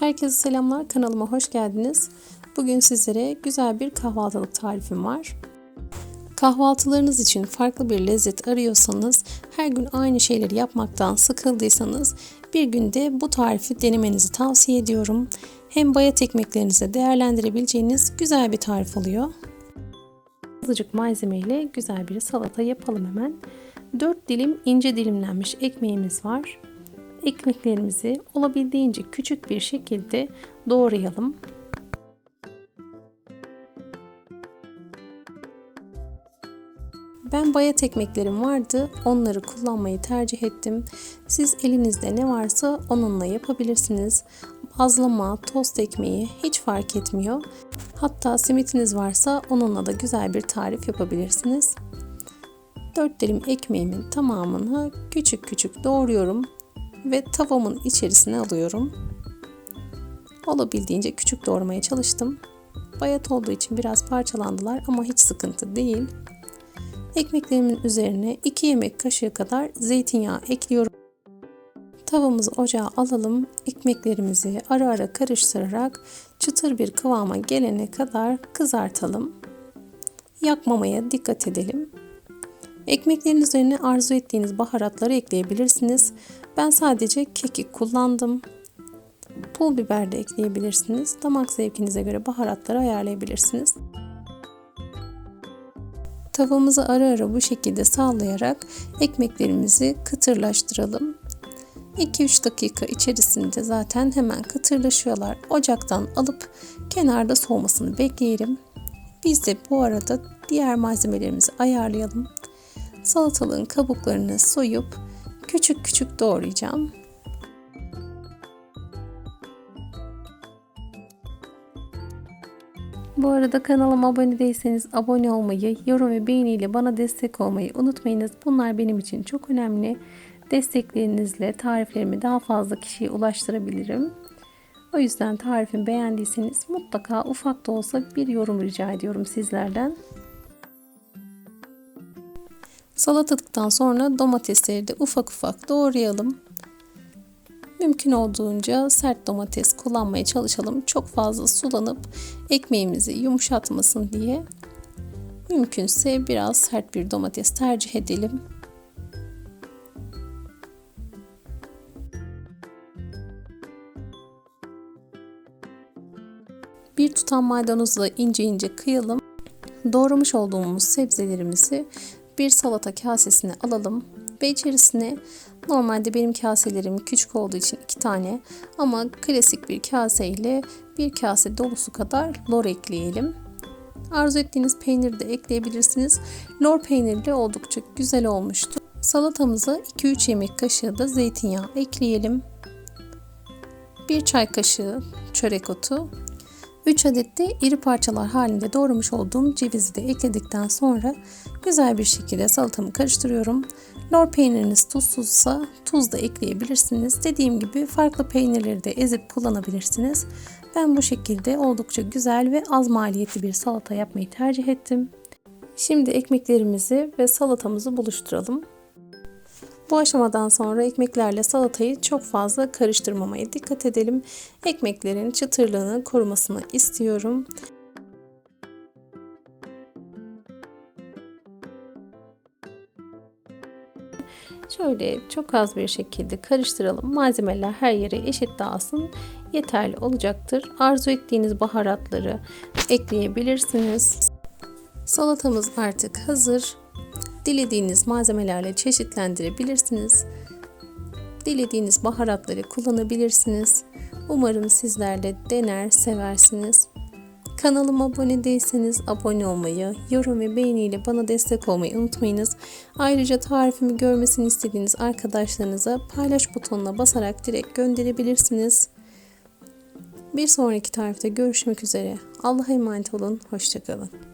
Herkese selamlar. Kanalıma hoş geldiniz. Bugün sizlere güzel bir kahvaltılık tarifim var. Kahvaltılarınız için farklı bir lezzet arıyorsanız, her gün aynı şeyleri yapmaktan sıkıldıysanız bir günde bu tarifi denemenizi tavsiye ediyorum. Hem bayat ekmeklerinize değerlendirebileceğiniz güzel bir tarif oluyor. Azıcık malzeme ile güzel bir salata yapalım hemen. 4 dilim ince dilimlenmiş ekmeğimiz var. Ekmeklerimizi olabildiğince küçük bir şekilde doğrayalım. Ben bayat ekmeklerim vardı. Onları kullanmayı tercih ettim. Siz elinizde ne varsa onunla yapabilirsiniz. Bazlama, tost ekmeği hiç fark etmiyor. Hatta simitiniz varsa onunla da güzel bir tarif yapabilirsiniz. 4 dilim ekmeğimin tamamını küçük küçük doğruyorum ve tavamın içerisine alıyorum. Olabildiğince küçük doğramaya çalıştım. Bayat olduğu için biraz parçalandılar ama hiç sıkıntı değil. Ekmeklerimin üzerine 2 yemek kaşığı kadar zeytinyağı ekliyorum. Tavamızı ocağa alalım. Ekmeklerimizi ara ara karıştırarak çıtır bir kıvama gelene kadar kızartalım. Yakmamaya dikkat edelim. Ekmeklerin üzerine arzu ettiğiniz baharatları ekleyebilirsiniz. Ben sadece kekik kullandım. Pul biber de ekleyebilirsiniz. Damak zevkinize göre baharatları ayarlayabilirsiniz. Tavamızı ara ara bu şekilde sağlayarak ekmeklerimizi kıtırlaştıralım. 2-3 dakika içerisinde zaten hemen kıtırlaşıyorlar. Ocaktan alıp kenarda soğumasını bekleyelim. Biz de bu arada diğer malzemelerimizi ayarlayalım. Salatalığın kabuklarını soyup küçük küçük doğrayacağım. Bu arada kanalıma abone değilseniz abone olmayı, yorum ve beğeniyle bana destek olmayı unutmayınız. Bunlar benim için çok önemli. Desteklerinizle tariflerimi daha fazla kişiye ulaştırabilirim. O yüzden tarifimi beğendiyseniz mutlaka ufak da olsa bir yorum rica ediyorum sizlerden. Salatalıktan sonra domatesleri de ufak ufak doğrayalım. Mümkün olduğunca sert domates kullanmaya çalışalım. Çok fazla sulanıp ekmeğimizi yumuşatmasın diye. Mümkünse biraz sert bir domates tercih edelim. Bir tutam maydanozla ince ince kıyalım. Doğramış olduğumuz sebzelerimizi bir salata kasesine alalım ve içerisine normalde benim kaselerim küçük olduğu için iki tane ama klasik bir kase ile bir kase dolusu kadar lor ekleyelim. Arzu ettiğiniz peyniri de ekleyebilirsiniz. Lor peynirli oldukça güzel olmuştu. Salatamıza 2-3 yemek kaşığı da zeytinyağı ekleyelim. 1 çay kaşığı çörek otu 3 adet de iri parçalar halinde doğramış olduğum cevizi de ekledikten sonra güzel bir şekilde salatamı karıştırıyorum. Lor peyniriniz tuzsuzsa tuz da ekleyebilirsiniz. Dediğim gibi farklı peynirleri de ezip kullanabilirsiniz. Ben bu şekilde oldukça güzel ve az maliyetli bir salata yapmayı tercih ettim. Şimdi ekmeklerimizi ve salatamızı buluşturalım. Bu aşamadan sonra ekmeklerle salatayı çok fazla karıştırmamaya dikkat edelim. Ekmeklerin çıtırlığını korumasını istiyorum. Şöyle çok az bir şekilde karıştıralım. Malzemeler her yere eşit dağılsın. Yeterli olacaktır. Arzu ettiğiniz baharatları ekleyebilirsiniz. Salatamız artık hazır. Dilediğiniz malzemelerle çeşitlendirebilirsiniz. Dilediğiniz baharatları kullanabilirsiniz. Umarım sizler de dener, seversiniz. Kanalıma abone değilseniz abone olmayı, yorum ve beğeniyle bana destek olmayı unutmayınız. Ayrıca tarifimi görmesini istediğiniz arkadaşlarınıza paylaş butonuna basarak direkt gönderebilirsiniz. Bir sonraki tarifte görüşmek üzere. Allah'a emanet olun. Hoşçakalın.